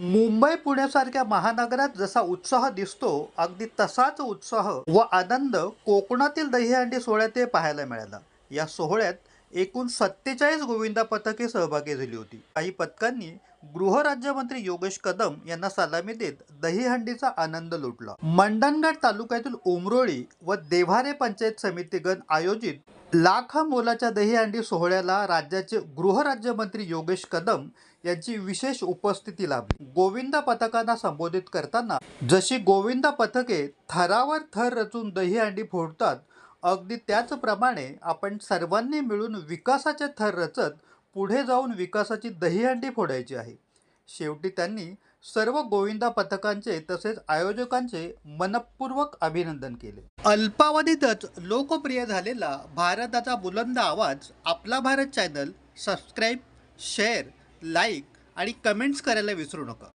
मुंबई पुण्यासारख्या महानगरात जसा उत्साह दिसतो अगदी तसाच उत्साह व आनंद कोकणातील दहीहंडी सोहळ्यात पाहायला मिळाला. या सोहळ्यात एकूण सत्तेचाळीस गोविंदा पथके सहभागी झाली होती. काही पथकांनी गृहराज्यमंत्री योगेश कदम यांना सलामी देत दहीहंडीचा आनंद लुटला. मंडणगड तालुक्यातील उमरोळी व देव्हारे पंचायत समितीगण आयोजित लाख मोलाच्या दहीहंडी सोहळ्याला राज्याचे गृहराज्यमंत्री योगेश कदम यांची विशेष उपस्थिती लाभली. गोविंदा पथकांना संबोधित करताना जशी गोविंदा पथके थरावर थर रचून दहीहंडी फोडतात अगदी त्याचप्रमाणे आपण सर्वांनी मिळून विकासाचे थर रचत पुढे जाऊन विकासाची दहीहंडी फोडायची आहे. शेवटी त्यांनी सर्व गोविंदा पथकांचे तसेच आयोजकांचे मनपूर्वक अभिनंदन केले. अल्पावधीतच लोकप्रिय झालेला भारताचा बुलंद आवाज आपला Bharat channel subscribe share like आणि कमेंट्स करायला विसरू नका.